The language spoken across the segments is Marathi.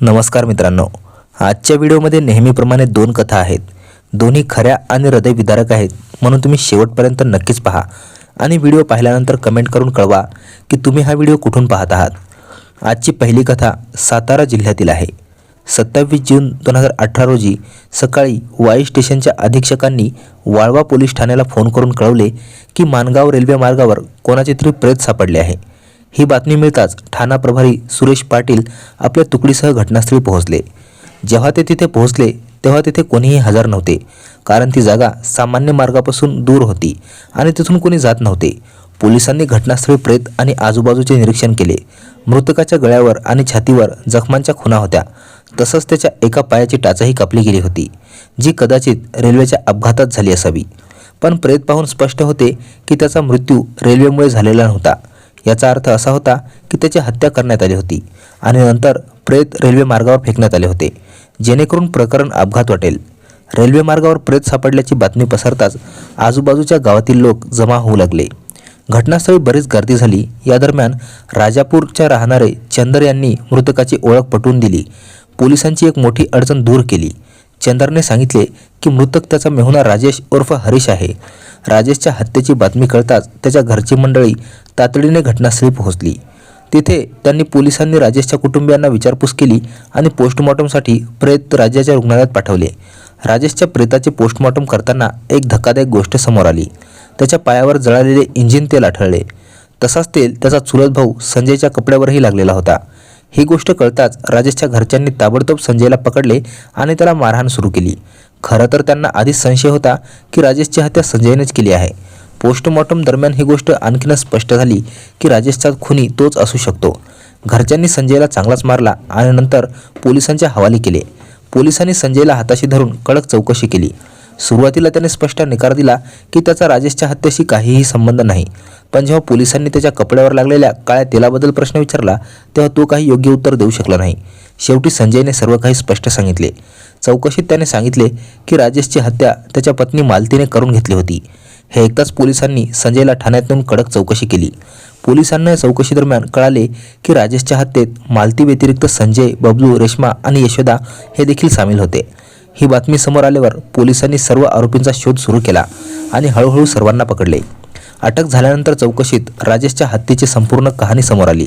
नमस्कार मित्रांनो. आजच्या व्हिडिओमध्ये नेहमीप्रमाणे दोन कथा आहेत. दोन्ही खऱ्या आणि हृदयविदारक आहेत म्हणून तुम्ही शेवटपर्यंत नक्कीच पहा. आणि व्हिडिओ पाहिल्यानंतर कमेंट करून कळवा की तुम्ही हा व्हिडिओ कुठून पाहत आहात. आजची पहिली कथा सातारा जिल्ह्यातील आहे. सत्तावीस जून दोन हजार अठरा रोजी सकाळी वाई स्टेशनच्या अधीक्षकांनी वाळवा पोलीस ठाण्याला फोन करून कळवले की मानगाव रेल्वे मार्गावर कोणाचे तरी प्रेत सापडले आहे. ही बातमी मिळताच ठाणा प्रभारी सुरेश पाटील आपल्या तुकडीसह घटनास्थळी पोहोचले. जेव्हा ते तिथे पोहोचले तेव्हा तिथे कोणीही हजर नव्हते. कारण ती जागा सामान्य मार्गापासून दूर होती आणि तिथून कोणी जात नव्हते. पोलिसांनी घटनास्थळी प्रेत आणि आजूबाजूचे निरीक्षण केले. मृतकाच्या गळ्यावर आणि छातीवर जखमांच्या खुणा होत्या. तसंच त्याच्या एका पायाची टाचाही कापली गेली होती जी कदाचित रेल्वेच्या अपघातात झाली असावी. पण प्रेत पाहून स्पष्ट होते की त्याचा मृत्यू रेल्वेमुळे झालेला नव्हता. याचा अर्थ असा होता की त्याची हत्या करण्यात आली होती आणि नंतर प्रेत रेल्वे मार्गावर फेकण्यात आले होते जेणेकरून प्रकरण अपघात वाटेल. रेल्वे मार्गावर प्रेत सापडल्याची बातमी पसरताच आजूबाजूच्या गावातील लोक जमा होऊ लागले. घटनास्थळी बरीच गर्दी झाली. या दरम्यान राजापूरच्या राहणारे चंदर यांनी मृतकाची ओळख पटवून दिली. पोलिसांची एक मोठी अडचण दूर केली. चंदरने सांगितले की मृतक त्याचा मेहुणा राजेश उर्फ हरीश आहे. राजेशच्या हत्येची बातमी कळताच त्याच्या घरची मंडळी तातडीने घटनास्थळी पोहोचली. तिथे त्यांनी पोलिसांनी राजेशच्या कुटुंबियांना विचारपूस केली आणि पोस्टमॉर्टमसाठी प्रेत राज्याच्या रुग्णालयात पाठवले. राजेशच्या प्रेताचे पोस्टमॉर्टम करताना एक धक्कादायक गोष्ट समोर आली. त्याच्या पायावर जळालेले इंजिन तेल आढळले. तसाच तेल त्याचा चुलत भाऊ संजयच्या कपड्यावरही लागलेला होता. ही गोष्ट कळताच राजेशच्या घरच्यांनी ताबडतोब संजयला पकडले आणि त्याला मारहाण सुरू केली. खरं तर त्यांना आधीच संशय होता की राजेशची हत्या संजयनेच केली आहे. पोस्टमॉर्टम दरम्यान ही गोष्ट आणखीनच स्पष्ट झाली की राजेशचा खुनी तोच असू शकतो. घरच्यांनी संजयला चांगलाच मारला आणि नंतर पोलिसांच्या हवाली केले. पोलिसांनी संजयला हाताशी धरून कडक चौकशी केली. सुरुवातीला त्याने स्पष्ट निकार दिला की त्याचा राजेशच्या हत्येशी काहीही संबंध नाही. पण जेव्हा पोलिसांनी त्याच्या कपड्यावर लागलेल्या काळ्या तेलाबद्दल प्रश्न विचारला तेव्हा तो काही योग्य उत्तर देऊ शकला नाही. शेवटी संजयने सर्व काही स्पष्ट सांगितले. चौकशीत त्याने सांगितले की राजेशची हत्या त्याच्या पत्नी मालतीने करून घेतली होती. हे ऐकताच पोलिसांनी संजयला ठाण्यात नेऊन कडक चौकशी केली. पोलिसांना या चौकशीदरम्यान कळाले की राजेशच्या हत्येत मालती व्यतिरिक्त संजय बबलू रेश्मा आणि यशोदा हे देखील सामील होते. ही बातमी समोर आल्यावर पोलिसांनी सर्व आरोपींचा शोध सुरू केला आणि हळूहळू सर्वांना पकडले. अटक झाल्यानंतर चौकशीत राजेशच्या हत्येची संपूर्ण कहाणी समोर आली.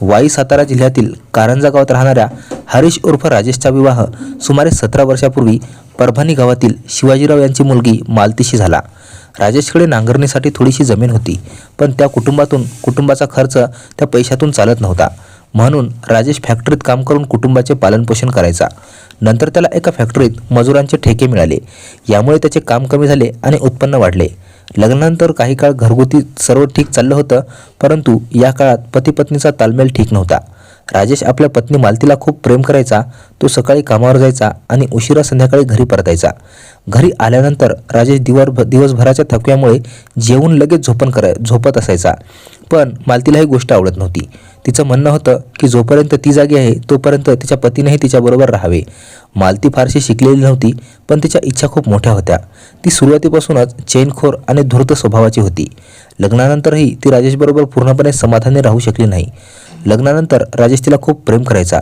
वाई सातारा जिल्ह्यातील कारंजा गावात राहणाऱ्या हरीश उर्फ राजेशचा विवाह सुमारे सतरा वर्षापूर्वी परभणी गावातील शिवाजीराव यांची मुलगी मालतीशी झाला. राजेशकडे नांगरणीसाठी थोडीशी जमीन होती पण त्या कुटुंबातून कुटुंबाचा खर्च त्या पैशातून चालत नव्हता. म्हणून राजेश फॅक्टरीत काम करून कुटुंबाचे पालनपोषण करायचा. नंतर त्याला एका फॅक्टरीत मजुरांचे ठेके मिळाले. यामुळे त्याचे काम कमी झाले आणि उत्पन्न वाढले. लग्नानंतर काही काळ घरगुती सर्व ठीक चाललं होतं परंतु या काळात पती पत्नीचा तालमेल ठीक नव्हता. राजेश आपल्या पत्नी मालतीला खूप प्रेम करायचा तो सकाळी कामावर जायचा आणि उशिरा संध्याकाळी घरी परतायचा. घरी आल्यानंतर राजेश दिवर दिवसभराच्या थकव्यामुळे जेवून लगेच झोपण कराय झोपत असायचा. पण मालतीला ही गोष्ट आवडत नव्हती. तिचं म्हणणं होतं की जोपर्यंत ती जागी आहे तोपर्यंत तिच्या पतीनेही तिच्याबरोबर राहावे. मालती फारशी शिकलेली नव्हती पण तिच्या इच्छा खूप मोठ्या होत्या. ती सुरुवातीपासूनच चैनखोर आणि धूर्त स्वभावाची होती. लग्नानंतरही ती राजेशबरोबर पूर्णपणे समाधानी राहू शकली नाही. लग्नानंतर राजेश तिला खूप प्रेम करायचा.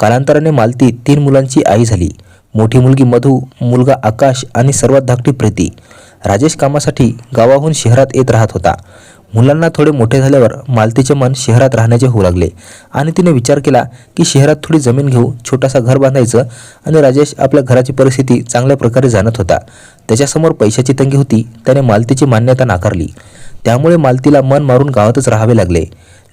कालांतराने मालती तीन मुलांची आई झाली. मोठी मुलगी मधू मुलगा आकाश आणि सर्वात धाकटी प्रीती. राजेश कामासाठी गावाहून शहरात येत राहत होता. मुलांना थोडे मोठे झाल्यावर मालतीचे मन शहरात राहण्याचे होऊ लागले. आणि तिने विचार केला की शहरात थोडी जमीन घेऊ छोटासा घर बांधायचं आणि राजेश आपल्या घराची परिस्थिती चांगल्या प्रकारे जाणत होता. त्याच्यासमोर पैशाची तंगी होती त्याने मालतीची मान्यता नाकारली. त्यामुळे मालतीला मन मारून गावातच राहावे लागले.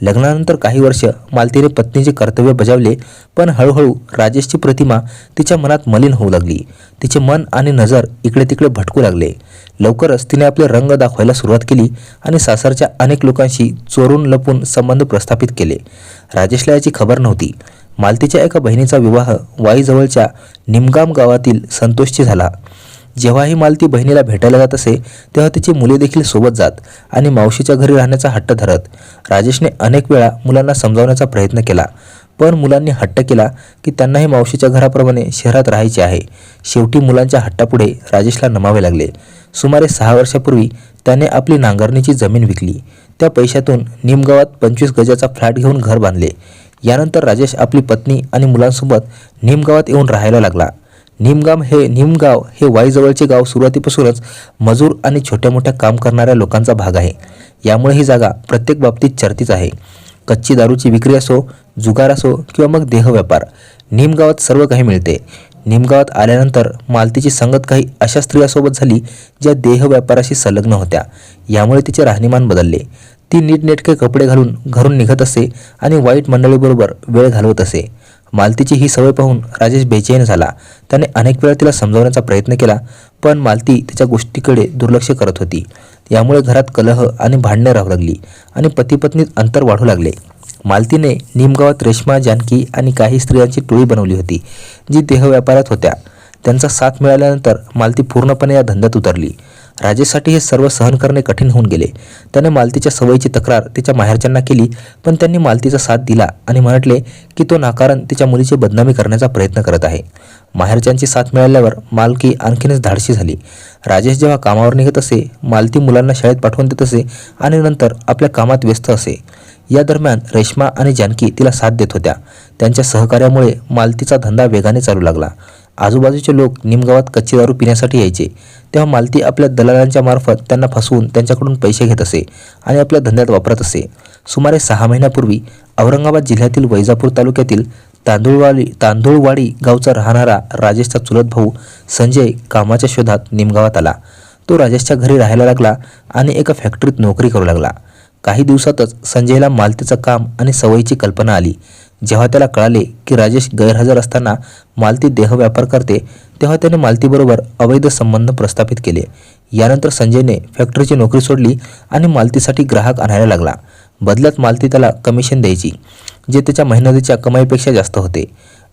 लग्नानंतर काही वर्ष मालतीने पत्नीचे कर्तव्य बजावले पण हळूहळू राजेशची प्रतिमा तिच्या मनात मलिन होऊ लागली. तिचे मन आणि नजर इकडे तिकडे भटकू लागले. लवकरच तिने आपले रंग दाखवायला सुरुवात केली आणि सासरच्या अनेक लोकांशी चोरून लपून संबंध प्रस्थापित केले. राजेशला याची खबर नव्हती. मालतीच्या एका बहिणीचा विवाह वाईजवळच्या निमगाम गावातील संतोषची झाला. जेव्हाही मालती बहिणीला भेटायला जात असे तेव्हा तिची मुले देखील सोबत जात आणि मावशीच्या घरी राहण्याचा हट्ट धरत. राजेशने अनेक वेळा मुलांना समजावण्याचा प्रयत्न केला पण मुलांनी हट्ट केला की त्यांनाही मावशीच्या घराप्रमाणे शहरात राहायचे आहे. शेवटी मुलांच्या हट्टापुढे राजेशला नमावे लागले. सुमारे सहा वर्षापूर्वी त्याने आपली नांगरणीची जमीन विकली. त्या पैशातून निमगावात पंचवीस गजाचा फ्लॅट घेऊन घर बांधले. यानंतर राजेश आपली पत्नी आणि मुलांसोबत निमगावात येऊन राहायला लागला. निमगाम हे निमगाव हे वाईजवळचे गाव सुरुवातीपासूनच मजूर आणि छोट्या मोठ्या काम करणाऱ्या लोकांचा भाग आहे. यामुळे ही जागा प्रत्येक बाबतीत चर्चीच आहे. कच्ची दारूची विक्री असो जुगार असो किंवा मग देहव्यापार निमगावात सर्व काही मिळते. निमगावात आल्यानंतर मालतीची संगत काही अशा स्त्रियासोबत झाली ज्या देह व्यापाराशी संलग्न होत्या. यामुळे तिचे राहणीमान बदलले. ती नीटनेटके कपडे घालून घरून निघत असे आणि वाईट मंडळीबरोबर वेळ घालवत असे. मालतीची ही सवय पाहून राजेश बेचैन झाला. त्याने अनेक वेळा तिला समजावण्याचा प्रयत्न केला पण मालती तिच्या गोष्टीकडे दुर्लक्ष करत होती. यामुळे घरात कलह आणि भांडणं राहू लागली आणि पतीपत्नीत अंतर वाढू लागले. मालतीने निमगावात रेश्मा जानकी आणि काही स्त्रियांची टोळी बनवली होती जी देहव्यापारात होत्या. त्यांचा साथ मिळाल्यानंतर मालती पूर्णपणे या धंद्यात उतरली. राजेशसाठी हे सर्व सहन करणे कठीण होऊन गेले. त्याने मालतीच्या सवयीची तक्रार तिच्या माहेरच्यांना केली पण त्यांनी मालतीचा साथ दिला आणि म्हटले की तो नाकारण तिच्या मुलीची बदनामी करण्याचा प्रयत्न करत आहे. माहेरच्यांची साथ मिळाल्यावर मालकी आणखीनच धाडशी झाली. राजेश जेव्हा कामावर निघत असे मालती मुलांना शाळेत पाठवून देत असे आणि नंतर आपल्या कामात व्यस्त असे. या दरम्यान रेश्मा आणि जानकी तिला साथ देत होत्या. त्यांच्या सहकार्यामुळे मालतीचा धंदा वेगाने चालू लागला. आजूबाजूचे लोक निमगावात कच्ची दारू पिण्यासाठी यायचे. तेव्हा मालती आपल्या दलालांच्या मार्फत त्यांना फसवून त्यांच्याकडून पैसे घेत असे आणि आपल्या धंद्यात वापरत असे. सुमारे सहा महिन्यापूर्वी औरंगाबाद जिल्ह्यातील वैजापूर तालुक्यातील तांदूळवाडी तांदूळवाडी गावचा राहणारा राजेशचा चुलत भाऊ संजय कामाच्या शोधात निमगावात आला. तो राजेशच्या घरी राहायला लागला आणि एका फॅक्टरीत नोकरी करू लागला. काही दिवसातच संजयला मालतीचं काम आणि सवयीची कल्पना आली. जेव्हा त्याला कळाले की राजेश गैरहजर असताना मालती देहव्यापार करते तेव्हा त्याने मालतीबरोबर अवैध संबंध प्रस्थापित केले. यानंतर संजयने फॅक्टरीची नोकरी सोडली आणि मालतीसाठी ग्राहक आणायला लागला. बदल्यात मालती त्याला कमिशन द्यायची जे त्याच्या मेहनतीच्या कमाईपेक्षा जास्त होते.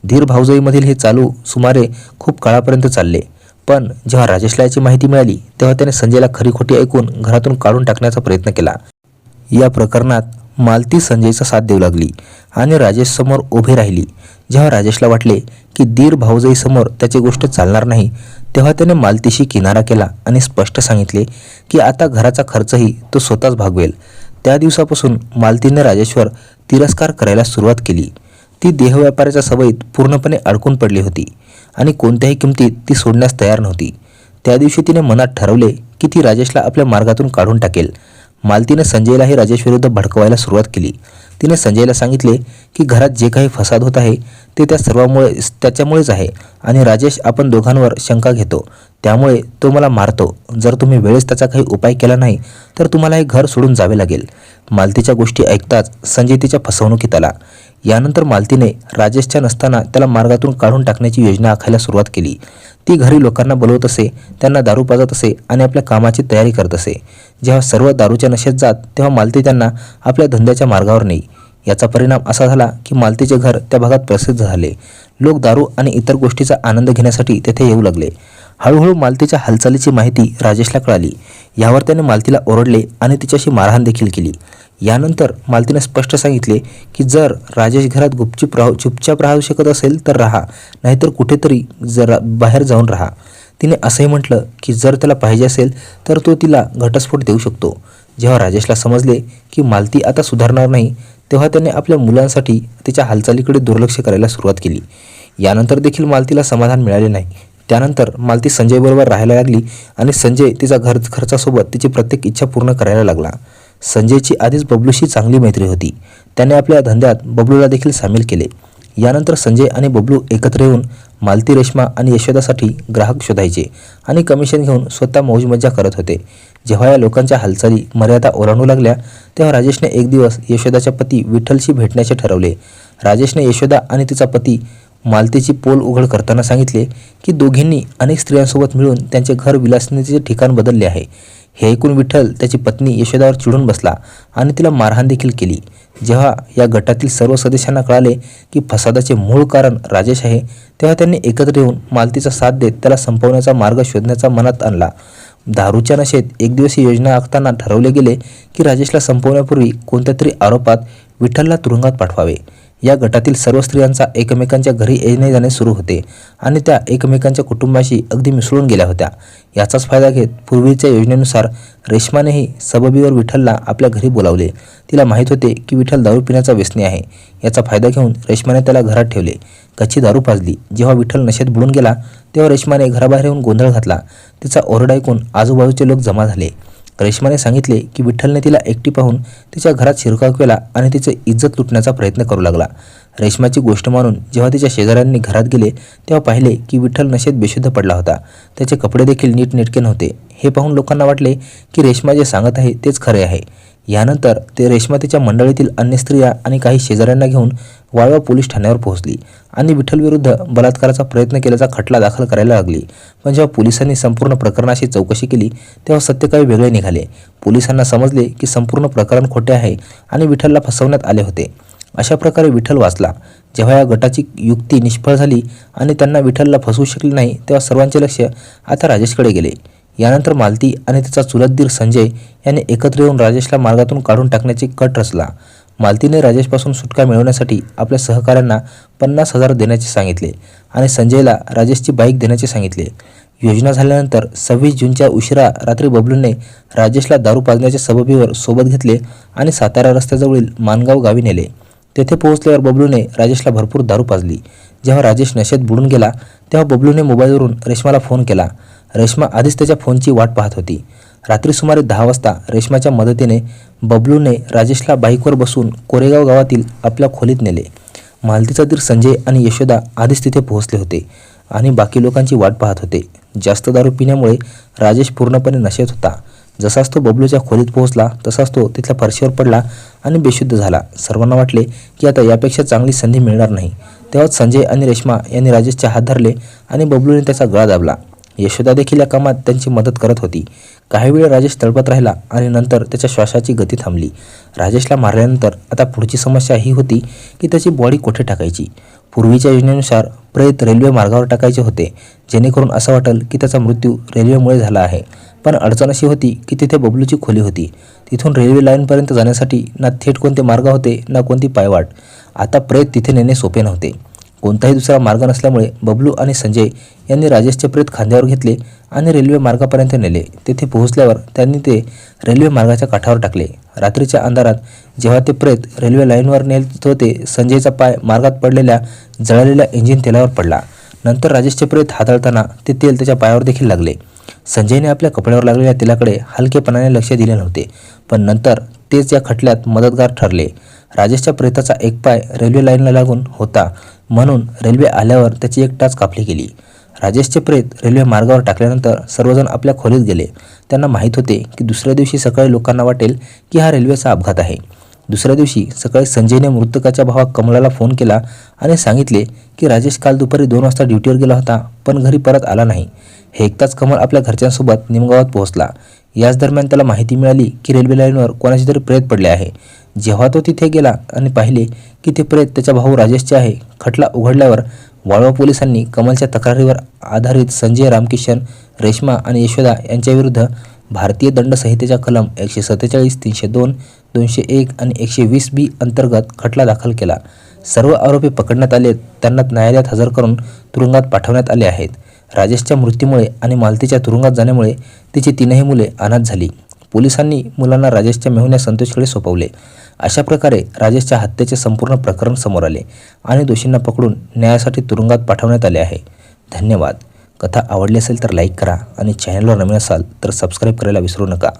धीर भाऊजाईमधील हे चालू सुमारे खूप काळापर्यंत चालले. पण जेव्हा राजेशला याची माहिती मिळाली तेव्हा त्याने संजयला खरी खोटी ऐकून घरातून काढून टाकण्याचा प्रयत्न केला. या प्रकरणात मालती संजयचा साथ देऊ लागली आणि राजेश समोर उभी राहिली. जेव्हा राजेशला वाटले की दीर भाऊजाईसमोर त्याची गोष्ट चालणार नाही तेव्हा त्याने मालतीशी किनारा केला आणि स्पष्ट सांगितले की आता घराचा खर्चही तो स्वतःच भागवेल. त्या दिवसापासून मालतीने राजेश्वर तिरस्कार करायला सुरुवात केली. ती देहव्यापाराच्या सवयीत पूर्णपणे अडकून पडली होती आणि कोणत्याही किमतीत ती सोडण्यास तयार नव्हती. त्या दिवशी तिने मनात ठरवले की ती राजेशला आपल्या मार्गातून काढून टाकेल. मालतीनं संजयलाही राजेशविरुद्ध भडकवायला सुरुवात केली. तिने संजयला सांगितले की घरात जे काही फसाद होत आहे ते त्या सर्वामुळे त्याच्यामुळेच आहे आणि राजेश आपण दोघांवर शंका घेतो. त्यामुळे तो मला मारतो. जर तुम्ही वेळेस त्याचा काही उपाय केला नाही तर तुम्हाला हे घर सोडून जावे लागेल. मालतीच्या गोष्टी ऐकताच संजय तिच्या फसवणुकीत आला. यानंतर मालतीने राजेशच्या नसताना त्याला मार्गातून काढून टाकण्याची योजना आखायला सुरुवात केली. ती घरी लोकांना बोलवत असे त्यांना दारू पाजत असे आणि आपल्या कामाची तयारी करत असे. जेव्हा सर्व दारूच्या नशेत जात तेव्हा मालती त्यांना आपल्या धंद्याच्या मार्गावर नेई. याचा परिणाम असा झाला की मालतीचे घर त्या भागात प्रसिद्ध झाले. लोक दारू आणि इतर गोष्टीचा आनंद घेण्यासाठी तेथे येऊ लागले. हळूहळू मालतीच्या हालचालीची माहिती राजेशला कळाली. यावर त्याने मालतीला ओरडले आणि तिच्याशी मारहाण देखील केली. यानंतर मालतीने स्पष्ट सांगितले की जर राजेश घरात गुपचूप राहू चुपचाप राहू शकत असेल तर राहा नाहीतर कुठेतरी जरा बाहेर जाऊन राहा. तिने असंही म्हटलं की जर त्याला पाहिजे असेल तर तो तिला घटस्फोट देऊ शकतो. जेव्हा राजेशला समजले की मालती आता सुधारणार नाही तेव्हा त्याने आपल्या मुलांसाठी तिच्या हालचालीकडे दुर्लक्ष करायला सुरुवात केली. यानंतर देखील मालतीला समाधान मिळाले नाही. त्यानंतर मालती संजयबरोबर राहायला लागली आणि संजय तिचा घर खर्चासोबत तिची प्रत्येक इच्छा पूर्ण करायला लागला. संजयची आधीच बबलूशी चांगली मैत्री होती. त्याने आपल्या धंद्यात बबलूला देखील सामील केले. यानंतर संजय आणि बबलू एकत्र येऊन मालती रेश्मा आणि यशोदासाठी ग्राहक शोधायचे आणि कमिशन घेऊन स्वतः मौजमज्जा करत होते. जेव्हा या लोकांच्या हालचाली मर्यादा ओलांडू लागल्या तेव्हा राजेशने एक दिवस यशोदाच्या पती विठ्ठलशी भेटण्याचे ठरवले. राजेशने यशोदा आणि तिचा पती मालतीची पोल उघड करताना सांगितले की दोघींनी अनेक स्त्रियांसोबत मिळून त्यांचे घर विलासनेचे ठिकाण बदलले आहे. हे ऐकून विठ्ठल त्याची पत्नी यशोदावर चिडून बसला आणि तिला मारहाण देखील केली. जेव्हा या गटातील सर्व सदस्यांना कळाले की फसादाचे मूळ कारण राजेश आहे तेव्हा त्यांनी एकत्र येऊन मालतीचा साथ देत त्याला संपवण्याचा मार्ग शोधण्याचा मनात आणला. दारूच्या नशेत एक दिवस ही योजना आखताना ठरवले गेले की राजेशला संपवण्यापूर्वी कोणत्या तरी आरोपात विठ्ठलला तुरुंगात पाठवावे. या गटातील सर्व स्त्रियांचा एकमेकांच्या घरी येणे जाणे सुरू होते आणि त्या एकमेकांच्या कुटुंबाशी अगदी मिसळून गेल्या होत्या. याचाच फायदा घेत पूर्वीच्या योजनेनुसार रेश्मानेही सबबीवर विठ्ठलला आपल्या घरी बोलावले. तिला माहीत होते की विठ्ठल दारू पिण्याचा व्यसनी आहे. याचा फायदा घेऊन रेश्माने त्याला घरात ठेवले. कच्ची दारू पाजली. जेव्हा विठ्ठल नशेत बुडून गेला तेव्हा रेश्माने घराबाहेर येऊन गोंधळ घातला. तिचा ओरडा ऐकून आजूबाजूचे लोक जमा झाले. रेश्माने सांगितले की विठ्ठलने तिला एकटी पाहून तिच्या घरात शिरकाव केला आणि तिचे इज्जत लुटण्याचा प्रयत्न करू लागला. रेश्माची गोष्ट मानून जेव्हा तिच्या शेजाऱ्यांनी घरात गेले तेव्हा पाहिले की विठ्ठल नशेत बेशुद्ध पडला होता. त्याचे कपडे देखील नीटनेटके नव्हते. हे पाहून लोकांना वाटले की रेश्मा जे सांगत आहे तेच खरे आहे. यानंतर ते रेश्मातेच्या मंडळीतील अन्य स्त्रिया आणि काही शेजाऱ्यांना घेऊन वाळवा पोलीस ठाण्यावर पोहोचली आणि विठ्ठलविरुद्ध बलात्काराचा प्रयत्न केल्याचा खटला दाखल करायला लागली. पण जेव्हा पोलिसांनी संपूर्ण प्रकरणाची चौकशी केली तेव्हा सत्य काही वेगळे निघाले. पोलिसांना समजले की संपूर्ण प्रकरण खोटे आहे आणि विठ्ठलला फसवण्यात आले होते. अशा प्रकारे विठ्ठल वाचला. जेव्हा या गटाची युक्ती निष्फळ झाली आणि त्यांना विठ्ठलला फसवू शकले नाही तेव्हा सर्वांचे लक्ष आता राजेशकडे गेले. यानंतर मालती आणि तिचा चुलत दीर संजय यांनी एकत्र येऊन राजेशला मार्गातून काढून टाकण्याची कट रचला. मालतीने राजेशपासून सुटका मिळवण्यासाठी आपल्या सहकाऱ्यांना पन्नास हजार देण्याचे सांगितले आणि संजयला राजेशची बाईक देण्याचे सांगितले. योजना झाल्यानंतर सव्वीस जूनच्या उशिरा रात्री बबलूने राजेशला दारू पाजण्याच्या सबबीवर सोबत घेतले आणि सातारा रस्त्याजवळील मानगाव गावी नेले. तेथे पोहोचल्यावर बबलूने राजेशला भरपूर दारू पाजली. जेव्हा राजेश नशेत बुडून गेला तेव्हा बबलूने मोबाईलवरून रेश्माला फोन केला. रेश्मा आधीच त्याच्या फोनची वाट पाहत होती. रात्री सुमारे दहा वाजता रेश्माच्या मदतीने बबलूने राजेशला बाईकवर बसून कोरेगाव गावातील आपल्या खोलीत नेले. मालतीचा दीर संजय आणि यशोदा आधीच तिथे पोहोचले होते आणि बाकी लोकांची वाट पाहत होते. जास्त दारू पिण्यामुळे राजेश पूर्णपणे नशेत होता. जसाच तो बबलूच्या खोलीत पोहोचला तसाच तो तिथल्या फरशीवर पडला आणि बेशुद्ध झाला. सर्वांना वाटले की आता यापेक्षा चांगली संधी मिळणार नाही. तेव्हाच संजय आणि रेश्मा यांनी राजेशचे हात धरले आणि बबलूने त्याचा गळा दाबला. यशोदा देखील या कामात त्यांची मदत करत होती. काही वेळ राजेश तळपत राहिला आणि नंतर त्याच्या श्वासाची गती थांबली. राजेशला मारल्यानंतर आता पुढची समस्या ही होती की त्याची बॉडी कुठे टाकायची? पूर्वीच्या योजनेनुसार प्रेत रेल्वे मार्गावर टाकायचे होते जेणेकरून असं वाटेल की त्याचा मृत्यू रेल्वेमुळे झाला आहे. पण अडचण अशी होती की तिथे बबलूची खोली होती. तिथून रेल्वे लाईनपर्यंत जाण्यासाठी ना थेट कोणते मार्ग होते ना कोणती पायवाट. आता प्रेत तिथे नेणे सोपे नव्हते. कोणताही दुसरा मार्ग नसल्यामुळे बबलू आणि संजय यांनी राजेशचे प्रेत खांद्यावर घेतले आणि रेल्वे मार्गापर्यंत नेले. तेथे पोहोचल्यावर त्यांनी ते रेल्वे मार्गाच्या काठावर टाकले. रात्रीच्या अंधारात जेव्हा ते प्रेत रेल्वे लाईनवर नेत होते संजयचा पाय मार्गात पडलेल्या जळलेल्या इंजिन तेलावर पडला. नंतर राजेशचे प्रेत हाताळताना ते तेल त्याच्या पायावर देखील लागले. संजयने आपल्या कपड्यावर लागलेल्या तेलाकडे हलकेपणाने लक्ष दिले नव्हते पण नंतर तेच या खटल्यात मदतगार ठरले. राजेशच्या प्रेताचा एक पाय रेल्वे लाईनला लागून होता. म्हणून रेल्वे आल्यावर त्याची एक टाच कापली गेली. राजेशचे प्रेत रेल्वे मार्गावर टाकल्यानंतर सर्वजण आपल्या खोलीत गेले. त्यांना माहीत होते की दुसऱ्या दिवशी सकाळी लोकांना वाटेल की हा रेल्वेचा अपघात आहे. दुसऱ्या दिवशी सकाळी संजयने मृतकाच्या भावा कमलाला फोन केला आणि सांगितले की राजेश काल दुपारी दोन वाजता ड्युटीवर गेला होता पण घरी परत आला नाही. हे एकताच कमल आपल्या घरच्यांसोबत निमगावात पोहोचला. याच दरम्यान त्याला माहिती मिळाली की रेल्वे लाईनवर कोणाचे तरी प्रेत पडले आहे. जेव्हा तो तिथे गेला आणि पाहिले की ते प्रेत त्याच्या भाऊ राजेशचे आहे खटला उघडल्यावर वाळवा पोलिसांनी कमलच्या तक्रारीवर आधारित संजय रामकिशन रेश्मा आणि यशोदा यांच्याविरुद्ध भारतीय दंड संहितेच्या कलम एकशे सत्तेचाळीस तीनशे दोन दोनशे एक आणि एकशे वीस बी अंतर्गत खटला दाखल केला. सर्व आरोपी पकडण्यात आले त्यांना न्यायालयात हजर करून तुरुंगात पाठवण्यात आले आहेत. राजेशच्या मृत्यूमुळे आणि मालतीच्या तुरुंगात जाण्यामुळे तिची तीनही मुले अनाथ झाली. पोलिसांनी मुलांना राजेशच्या मेहुण्या संतोषकडे सोपवले. अशा प्रकारे राजेशच्या हत्येचे संपूर्ण प्रकरण समोर आले आणि दोषींना पकडून न्यायासाठी तुरुंगात पाठवण्यात आले आहे. धन्यवाद. कथा आवडली असेल तर लाईक करा आणि चॅनलवर नवीन असाल तर सबस्क्राईब करायला विसरू नका.